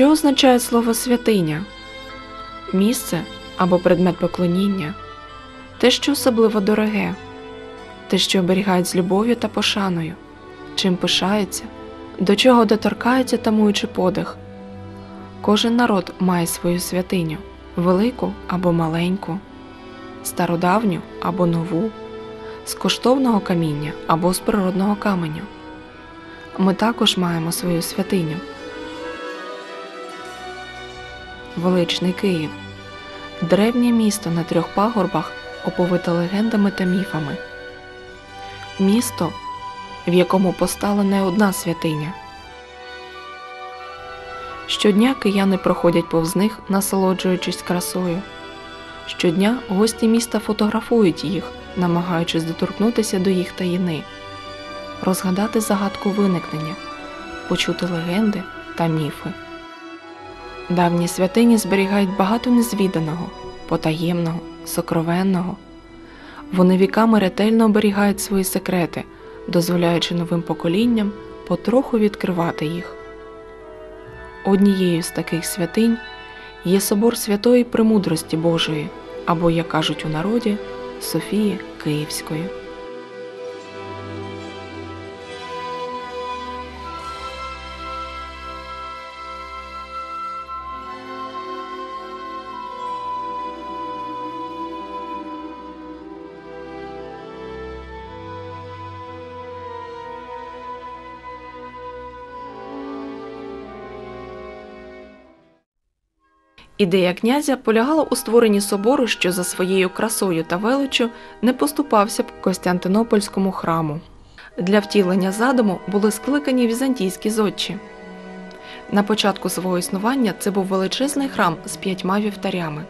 Що означає слово святиня? Місце або предмет поклоніння, те, що особливо дороге, те, що оберігають з любов'ю та пошаною, чим пишаються, до чого доторкаються, тамуючи подих. Кожен народ має свою святиню, велику або маленьку, стародавню або нову, з коштовного каміння або з природного каменю. Ми також маємо свою святиню. Величний Київ древнє місто на трьох пагорбах, оповите легендами та міфами. Місто, в якому постала не одна святиня. Щодня кияни проходять повз них, насолоджуючись красою. Щодня гості міста фотографують їх, намагаючись доторкнутися до їх таїни, розгадати загадку виникнення, почути легенди та міфи. Давні святині зберігають багато незвіданого, потаємного, сокровенного. Вони віками ретельно оберігають свої секрети, дозволяючи новим поколінням потроху відкривати їх. Однією з таких святинь є собор Святої Премудрості Божої, або, як кажуть у народі, Софії Київської. Ідея князя полягала у створенні собору, що за своєю красою та величчю не поступався б Костянтинопольському храму. Для втілення задуму були скликані візантійські зодчі. На початку свого існування це був величезний храм з п'ятьма вівтарями.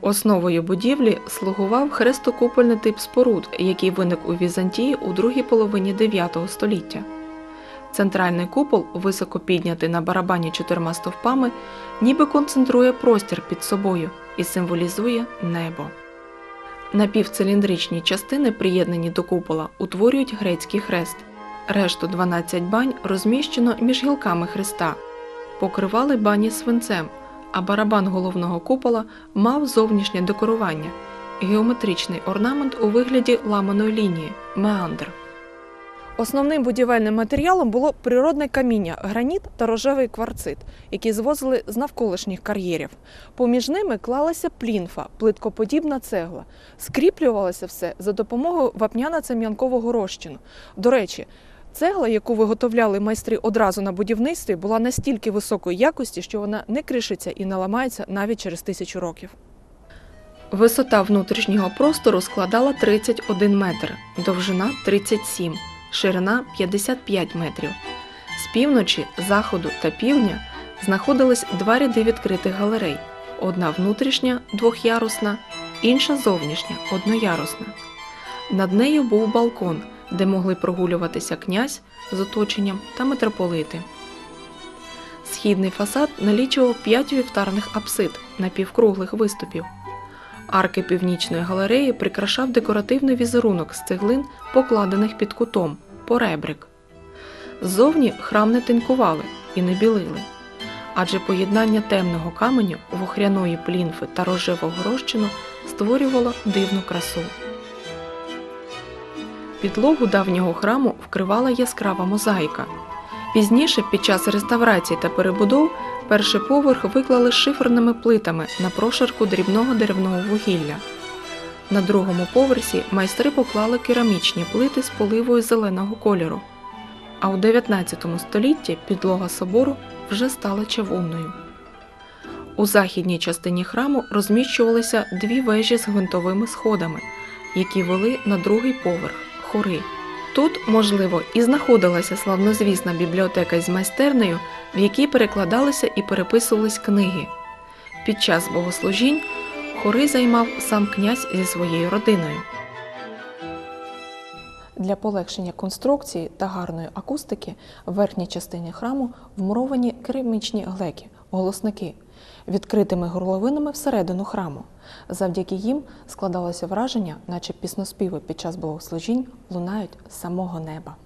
Основою будівлі слугував хрестокупольний тип споруд, який виник у Візантії у другій половині IX століття. Центральний купол, високо піднятий на барабані чотирма стовпами, ніби концентрує простір під собою і символізує небо. Напівциліндричні частини, приєднані до купола, утворюють грецький хрест. Решту 12 бань розміщено між гілками хреста, покривали бані свинцем, а барабан головного купола мав зовнішнє декорування геометричний орнамент у вигляді ламаної лінії меандр. Основним будівельним матеріалом було природне каміння, граніт та рожевий кварцит, які звозили з навколишніх кар'єрів. Поміж ними клалася плінфа, плиткоподібна цегла. Скріплювалося все за допомогою вапняно-цем'янкового розчину. До речі, цегла, яку виготовляли майстри одразу на будівництві, була настільки високої якості, що вона не кришиться і не ламається навіть через тисячу років. Висота внутрішнього простору складала 31 метр, довжина 37 ширина 55 метрів. З півночі, заходу та півдня знаходились два ряди відкритих галерей: одна внутрішня двохярусна, інша зовнішня одноярусна. Над нею був балкон, де могли прогулюватися князь з оточенням та митрополити. Східний фасад налічував п'ять вівтарних апсид напівкруглих виступів. Арки північної галереї прикрашав декоративний візерунок з цеглин, покладених під кутом поребрик. Ззовні храм не тинкували і не білили, адже поєднання темного каменю, вохряної плінфи та рожевого розчину створювало дивну красу. Підлогу давнього храму вкривала яскрава мозаїка. Пізніше, під час реставрації та перебудов, перший поверх виклали шиферними плитами на прошарку дрібного деревного вугілля. На другому поверсі майстри поклали керамічні плити з поливою зеленого кольору. А у 19 столітті підлога собору вже стала чавунною. У західній частині храму розміщувалися дві вежі з гвинтовими сходами, які вели на другий поверх хори. Тут, можливо, і знаходилася славнозвісна бібліотека з майстернею, в якій перекладалися і переписувались книги. Під час богослужінь хори займав сам князь зі своєю родиною. Для полегшення конструкції та гарної акустики в верхній частині храму вмуровані керамічні глеки, голосники, відкритими горловинами всередину храму. Завдяки їм складалося враження, наче пісноспіви під час богослужінь лунають з самого неба.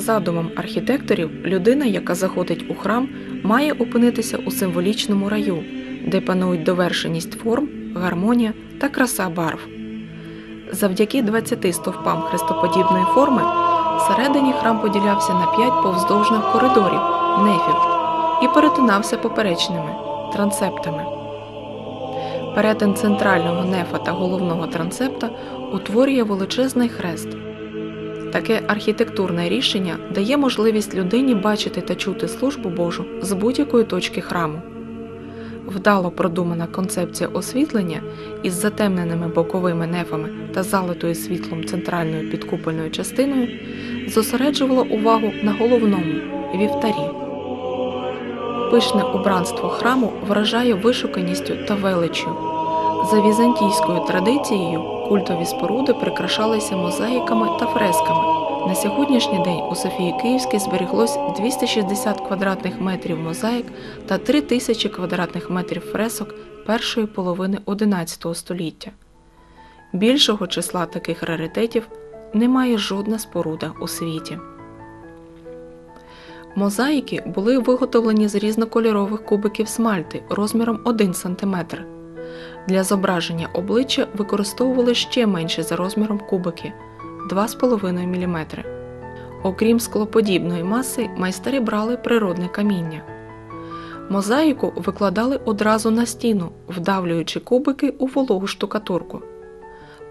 Задумом архітекторів, людина, яка заходить у храм, має опинитися у символічному раю, де панують довершеність форм, гармонія та краса барв. Завдяки 20 стовпам хрестоподібної форми всередині храм поділявся на 5 повздовжних коридорів нефів і перетинався поперечними трансептами. Перетин центрального нефа та головного трансепта утворює величезний хрест. Таке архітектурне рішення дає можливість людині бачити та чути службу Божу з будь-якої точки храму. Вдало продумана концепція освітлення із затемненими боковими нефами та залитою світлом центральною підкупольною частиною зосереджувала увагу на головному вівтарі. Пишне убранство храму вражає вишуканістю та величчю. За візантійською традицією культові споруди прикрашалися мозаїками та фресками. На сьогоднішній день у Софії Київській зберіглось 260 квадратних метрів мозаїк та 3000 квадратних метрів фресок першої половини XI століття. Більшого числа таких раритетів немає жодна споруда у світі. Мозаїки були виготовлені з різнокольорових кубиків смальти розміром 1 см. Для зображення обличчя використовували ще менші за розміром кубики 2,5 мм. Окрім склоподібної маси, майстери брали природне каміння. Мозаїку викладали одразу на стіну, вдавлюючи кубики у вологу штукатурку.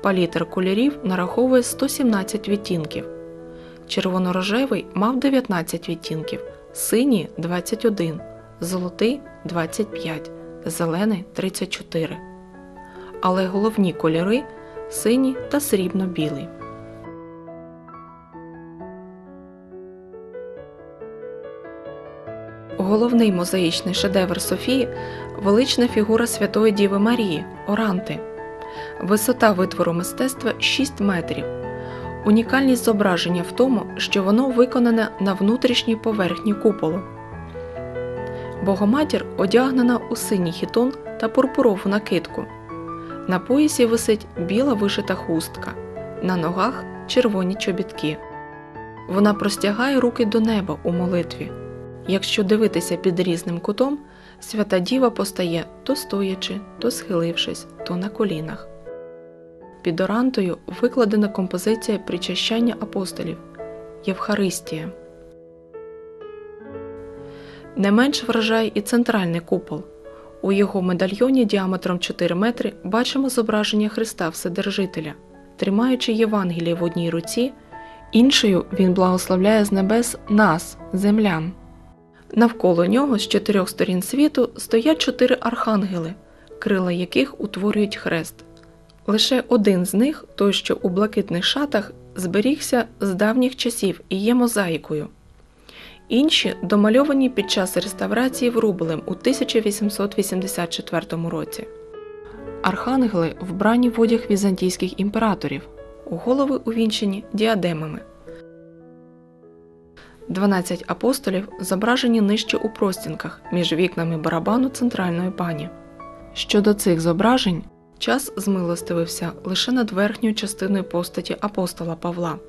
Палітр кольорів нараховує 117 відтінків. Червонорожевий мав 19 відтінків, синій 21, золотий 25, зелений 34. Але головні кольори синій та срібно-білий. Головний мозаїчний шедевр Софії велична фігура Святої Діви Марії Оранти. Висота витвору мистецтва 6 метрів. Унікальність зображення в тому, що воно виконане на внутрішній поверхні куполу. Богоматір одягнена у синій хітон та пурпурову накидку. На поясі висить біла вишита хустка, на ногах червоні чобітки. Вона простягає руки до неба у молитві. Якщо дивитися під різним кутом, свята діва постає то стоячи, то схилившись, то на колінах. Під орантою викладена композиція причащання апостолів Євхаристія. Не менш вражає і центральний купол. У його медальйоні діаметром 4 метри бачимо зображення Христа Вседержителя, тримаючи Євангеліє в одній руці, іншою він благословляє з небес нас, землян. Навколо нього з чотирьох сторін світу стоять чотири архангели, крила яких утворюють хрест. Лише один з них, той, що у блакитних шатах, зберігся з давніх часів і є мозаїкою. Інші домальовані під час реставрації Врубелем у 1884 році. Архангели вбрані в одяг візантійських імператорів, голови увінчені діадемами. 12 апостолів зображені нижче у простінках між вікнами барабану центральної пані. Щодо цих зображень, час змилостивився лише над верхньою частиною постаті апостола Павла.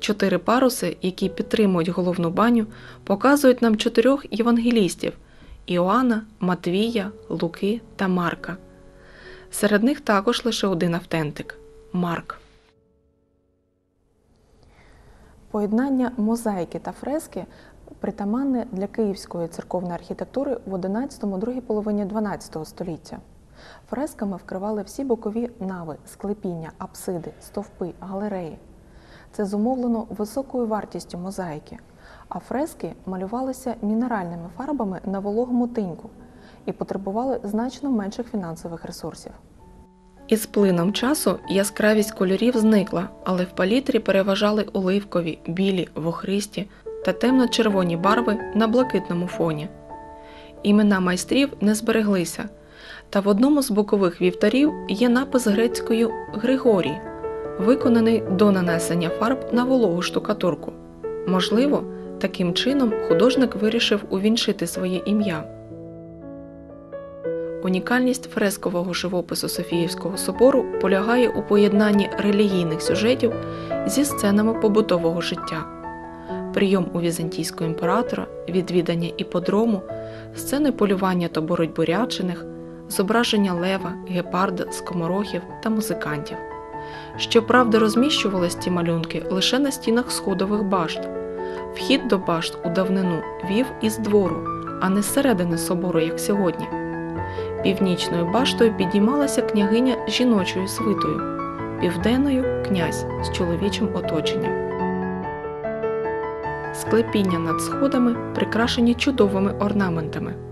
Чотири паруси, які підтримують головну баню, показують нам чотирьох євангелістів Іоанна, Матвія, Луки та Марка. Серед них також лише один автентик Марк. Поєднання мозаїки та фрески притаманне для київської церковної архітектури в 11 другій половині 12 століття. Фресками вкривали всі бокові нави, склепіння, апсиди, стовпи, галереї. Це зумовлено високою вартістю мозаїки, а фрески малювалися мінеральними фарбами на вологому тиньку і потребували значно менших фінансових ресурсів. Із плином часу яскравість кольорів зникла, але в палітрі переважали оливкові, білі, вохристі та темно-червоні барви на блакитному фоні. Імена майстрів не збереглися, та в одному з бокових вівтарів є напис грецькою Григорій, виконаний до нанесення фарб на вологу штукатурку. Можливо, таким чином художник вирішив увінчити своє ім'я. Унікальність фрескового живопису Софіївського собору полягає у поєднанні релігійних сюжетів зі сценами побутового життя. Прийом у візантійського імператора, відвідання іподрому, сцени полювання та боротьби рячених, зображення лева, гепарда, скоморохів та музикантів. Щоправда, розміщувались ці малюнки лише на стінах сходових башт. Вхід до башт у давнину вів із двору, а не зсередини собору, як сьогодні. Північною баштою підіймалася княгиня з жіночою свитою, південною князь з чоловічим оточенням. Склепіння над сходами прикрашені чудовими орнаментами.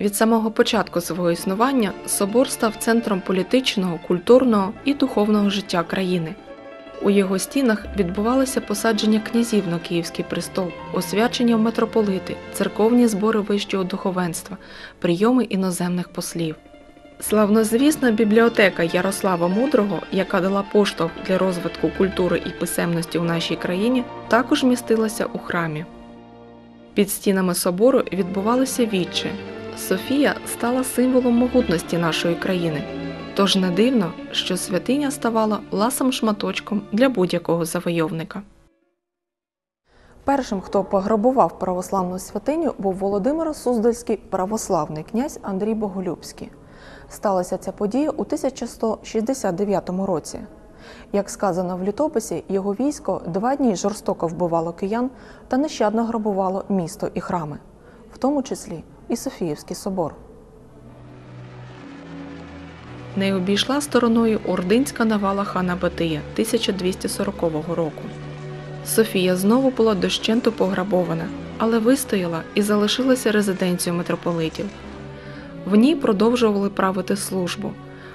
Від самого початку свого існування собор став центром політичного, культурного і духовного життя країни. У його стінах відбувалося посадження князів на Київський престол, освячення в митрополити, церковні збори вищого духовенства, прийоми іноземних послів. Славнозвісна бібліотека Ярослава Мудрого, яка дала поштовх для розвитку культури і писемності у нашій країні, також містилася у храмі. Під стінами собору відбувалися вічі. Софія стала символом могутності нашої країни. Тож не дивно, що святиня ставала ласим шматочком для будь-якого завойовника. Першим, хто пограбував православну святиню, був Володимир Суздальський православний князь Андрій Боголюбський. Сталася ця подія у 1169 році. Як сказано в літописі, його військо два дні жорстоко вбивало киян та нещадно грабувало місто і храми, в тому числі і Софіївський собор. Не обійшла стороною ординська навала хана Батия 1240 року. Софія знову була дощенту пограбована, але вистояла і залишилася резиденцією митрополитів. В ній продовжували правити службу.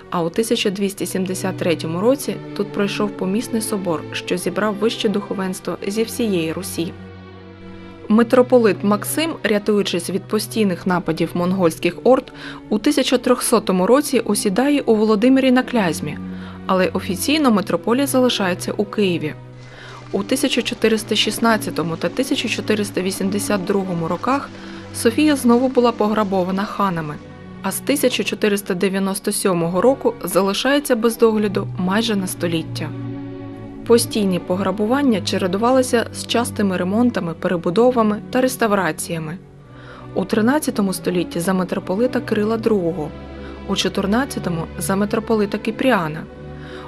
А у 1273 році тут пройшов помісний собор, що зібрав вище духовенство зі всієї Русі. Митрополит Максим, рятуючись від постійних нападів монгольських орд, у 1300 році осідає у Володимирі на Клязьмі, але офіційно митрополія залишається у Києві. У 1416 та 1482 роках Софія знову була пограбована ханами, а з 1497 року залишається без догляду майже на століття. Постійні пограбування чередувалися з частими ремонтами, перебудовами та реставраціями. У 13 столітті за митрополита Кирила II, у 14-му за митрополита Кіпріана.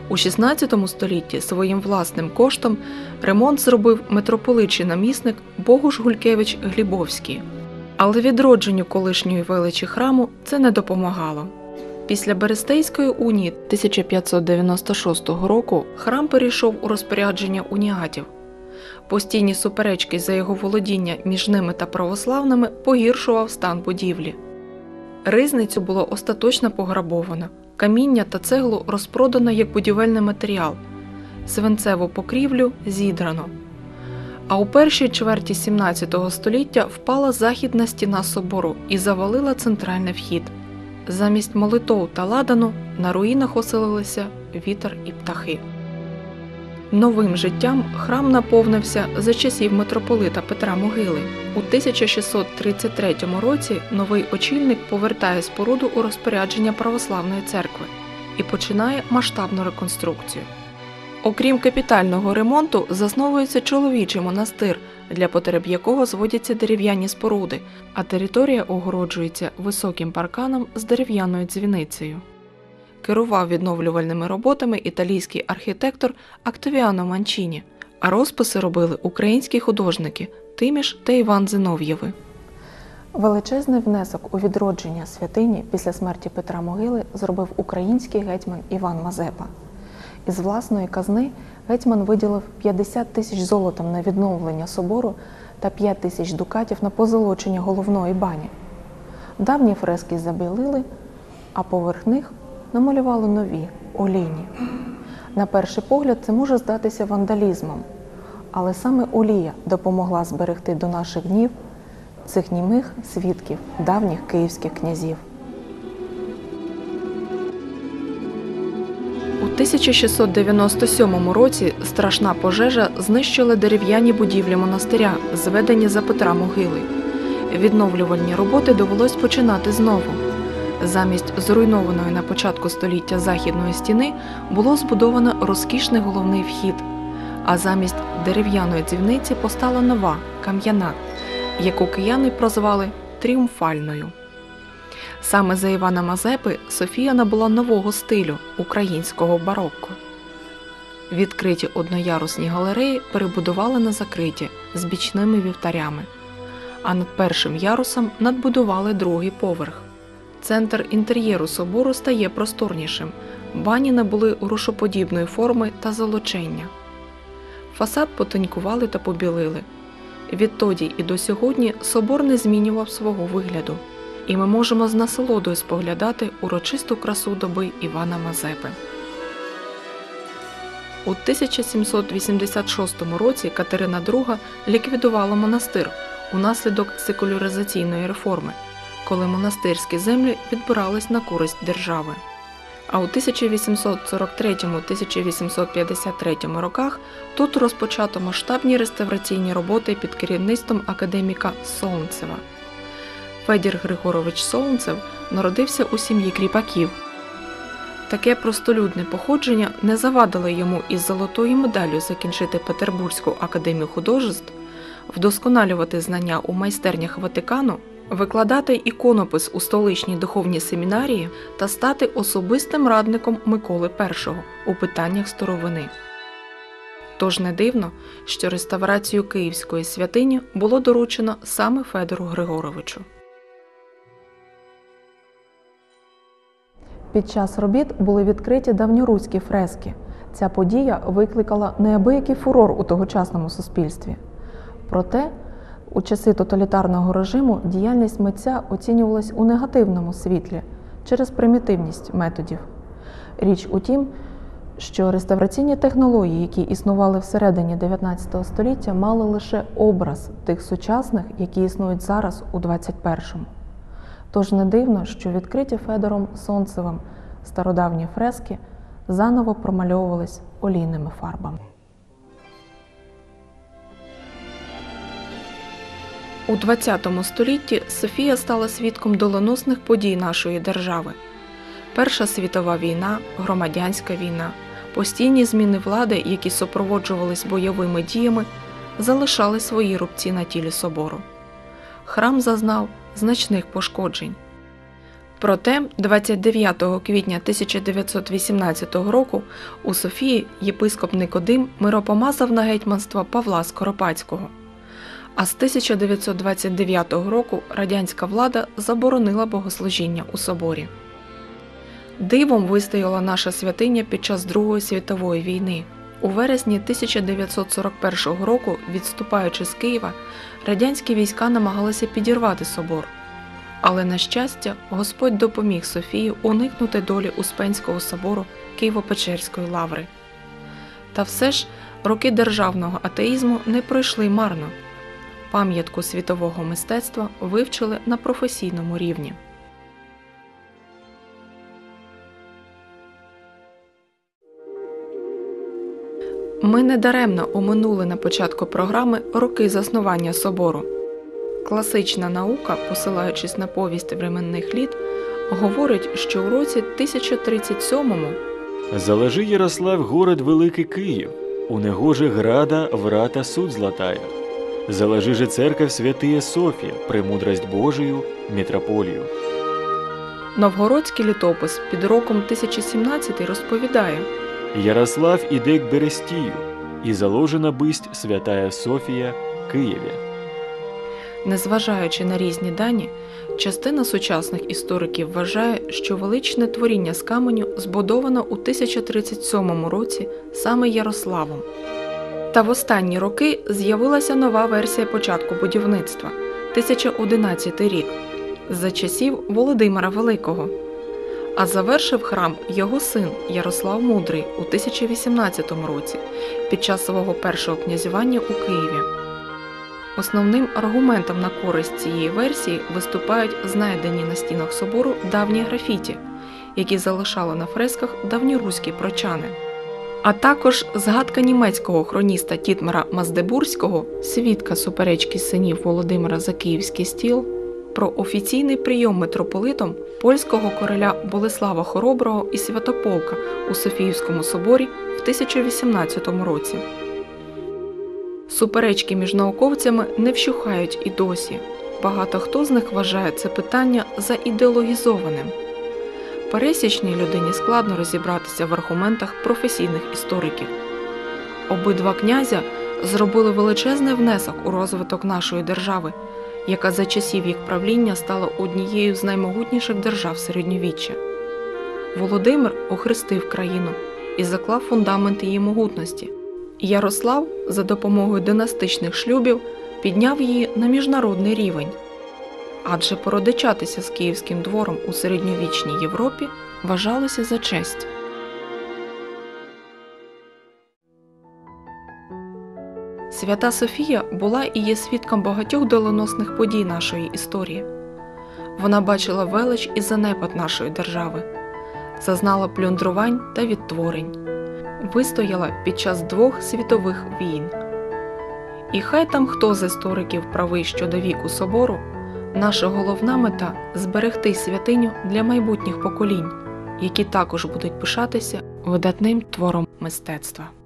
У 16 столітті своїм власним коштом ремонт зробив митрополитчий намісник Богуш Гулькевич Глібовський. Але відродженню колишньої величі храму це не допомагало. Після Берестейської унії 1596 року храм перейшов у розпорядження уніатів. Постійні суперечки за його володіння між ними та православними погіршував стан будівлі. Ризницю було остаточно пограбовано, каміння та цеглу розпродано як будівельний матеріал, свинцеву покрівлю зідрано. А у першій чверті 17 століття впала західна стіна собору і завалила центральний вхід. Замість молитов та ладану на руїнах оселилися вітер і птахи. Новим життям храм наповнився за часів митрополита Петра Могили. У 1633 році новий очільник повертає споруду у розпорядження православної церкви і починає масштабну реконструкцію. Окрім капітального ремонту, засновується чоловічий монастир, для потреб якого зводяться дерев'яні споруди, а територія огороджується високим парканом з дерев'яною дзвіницею. Керував відновлювальними роботами італійський архітектор Актовіано Манчіні, а розписи робили українські художники Тиміш та Іван Зинов'єви. Величезний внесок у відродження святині після смерті Петра Могили зробив український гетьман Іван Мазепа. Із власної казни гетьман виділив 50 тисяч золотом на відновлення собору та 5 тисяч дукатів на позолочення головної бані. Давні фрески забілили, а поверх них намалювали нові олійні. На перший погляд, це може здатися вандалізмом, але саме олія допомогла зберегти до наших днів цих німих свідків давніх київських князів. 1697 році страшна пожежа знищила дерев'яні будівлі монастиря, зведені за Петра Могили. Відновлювальні роботи довелось починати знову. Замість зруйнованої на початку століття західної стіни було збудовано розкішний головний вхід, а замість дерев'яної дзвіниці постала нова кам'яна, яку кияни прозвали тріумфальною. Саме за Івана Мазепи Софія набула нового стилю українського барокко. Відкриті одноярусні галереї перебудували на закриті з бічними вівтарями, а над першим ярусом надбудували другий поверх. Центр інтер'єру собору стає просторнішим, бані набули грушоподібної форми та золочення. Фасад потонькували та побілили. Відтоді і до сьогодні собор не змінював свого вигляду, і ми можемо з насолодою споглядати урочисту красу доби Івана Мазепи. У 1786 році Катерина II ліквідувала монастир унаслідок секуляризаційної реформи, коли монастирські землі відбирались на користь держави. А у 1843-1853 роках тут розпочато масштабні реставраційні роботи під керівництвом академіка Солнцева. Федір Григорович Солнцев народився у сім'ї кріпаків. Таке простолюдне походження не завадило йому із золотою медаллю закінчити Петербурзьку академію художеств, вдосконалювати знання у майстернях Ватикану, викладати іконопис у столичній духовній семінарії та стати особистим радником Миколи І у питаннях старовини. Тож не дивно, що реставрацію Київської святині було доручено саме Федору Григоровичу. Під час робіт були відкриті давньоруські фрески. Ця подія викликала неабиякий фурор у тогочасному суспільстві. Проте, у часи тоталітарного режиму діяльність митця оцінювалась у негативному світлі через примітивність методів. Річ у тім, що реставраційні технології, які існували всередині 19 століття, мали лише образ тих сучасних, які існують зараз у 21-му. Тож не дивно, що відкриті Федором Сонцевим стародавні фрески заново промальовувались олійними фарбами. У ХХ столітті Софія стала свідком доленосних подій нашої держави. Перша світова війна, громадянська війна, постійні зміни влади, які супроводжувались бойовими діями, залишали свої рубці на тілі собору. Храм зазнав значних пошкоджень. Проте, 29 квітня 1918 року у Софії єпископ Никодим миропомазав на гетьманство Павла Скоропадського. А з 1929 року радянська влада заборонила богослужіння у соборі. Дивом вистояла наша святиня під час Другої світової війни. У вересні 1941 року, відступаючи з Києва, радянські війська намагалися підірвати собор. Але, на щастя, Господь допоміг Софії уникнути долі Успенського собору Києво-Печерської лаври. Та все ж роки державного атеїзму не пройшли марно. Пам'ятку світового мистецтва вивчили на професійному рівні. Ми недаремно оминули на початку програми роки заснування собору. Класична наука, посилаючись на повість временних літ, говорить, що у році 1037-му Залежи Ярослав город Великий Київ, у него же града врата суд златая. Заложи же церковь Святые Софія, премудрость Божию, митрополію. Новгородський літопис під роком 1017 розповідає, Ярослав іде к Берестію, і заложена бисть Святая Софія Києві. незважаючи на різні дані, частина сучасних істориків вважає, що величне творіння з каменю збудовано у 1037 році саме Ярославом. Та в останні роки з'явилася нова версія початку будівництва 1011 рік за часів Володимира Великого. А завершив храм його син Ярослав Мудрий у 1018 році під час свого першого князювання у Києві. Основним аргументом на користь цієї версії виступають знайдені на стінах собору давні графіті, які залишали на фресках давньоруські прочани. а також згадка німецького хроніста Тітмара Маздебурського, свідка суперечки синів Володимира за київський стіл, про офіційний прийом митрополитом польського короля Болеслава Хороброго і Святополка у Софіївському соборі в 1018 році. Суперечки між науковцями не вщухають і досі. Багато хто з них вважає це питання за ідеологізованим. Пересічній людині складно розібратися в аргументах професійних істориків. Обидва князя зробили величезний внесок у розвиток нашої держави, яка за часів їх правління стала однією з наймогутніших держав середньовіччя. Володимир охрестив країну і заклав фундамент її могутності. Ярослав за допомогою династичних шлюбів підняв її на міжнародний рівень. Адже породичатися з київським двором у середньовічній Європі вважалося за честь. Свята Софія була і є свідком багатьох доленосних подій нашої історії. Вона бачила велич і занепад нашої держави, зазнала плюндрувань та відтворень, вистояла під час двох світових війн. І хай там хто з істориків правий щодо віку собору, наша головна мета зберегти святиню для майбутніх поколінь, які також будуть пишатися видатним твором мистецтва.